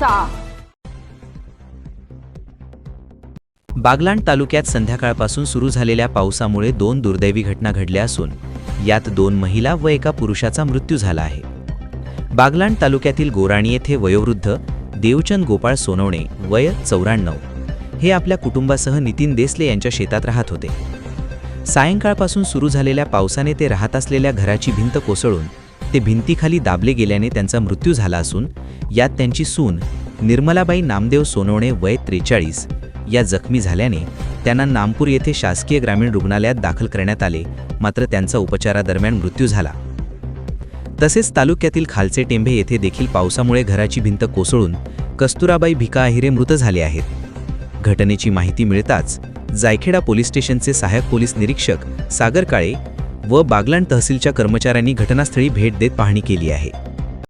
करायचा बागलाण तालुक्यात संध्याकाळपासून सुरू झालेल्या पावसामुळे दोन दुर्दैवी घटना घडल्या असून यात दोन महिला व एका पुरुषाचा मृत्यू झाला आहे. बागलाण तालुक्यातील गोराणी येथे वयोवृद्ध देवचंद गोपाळ सोनवणे वय चौऱ्याण्णव हे आपल्या कुटुंबासह नितीन देसले यांच्या शेतात राहत होते. सायंकाळपासून सुरू झालेल्या पावसाने ते राहत असलेल्या घराची भिंत कोसळून ते भिंतीखाली दाबले गेल्याने त्यांचा मृत्यू झाला असून यात त्यांची सून निर्मलाबाई नामदेव सोनवणे वय त्रेचाळीस या जखमी झाल्याने त्यांना नामपूर येथे शासकीय ग्रामीण रुग्णालयात दाखल करण्यात आले मात्र त्यांचा उपचारादरम्यान मृत्यू झाला. तसेच तालुक्यातील खालचे टेंभे येथे देखील पावसामुळे घराची भिंत कोसळून कस्तुराबाई भिका आहिरे मृत झाले आहेत. घटनेची माहिती मिळताच जायखेडा पोलीस स्टेशनचे सहाय्यक पोलीस निरीक्षक सागर काळे व बागलाण तहसीलच्या कर्मचाऱ्यांनी घटनास्थळी भेट देत पाहणी केली आहे.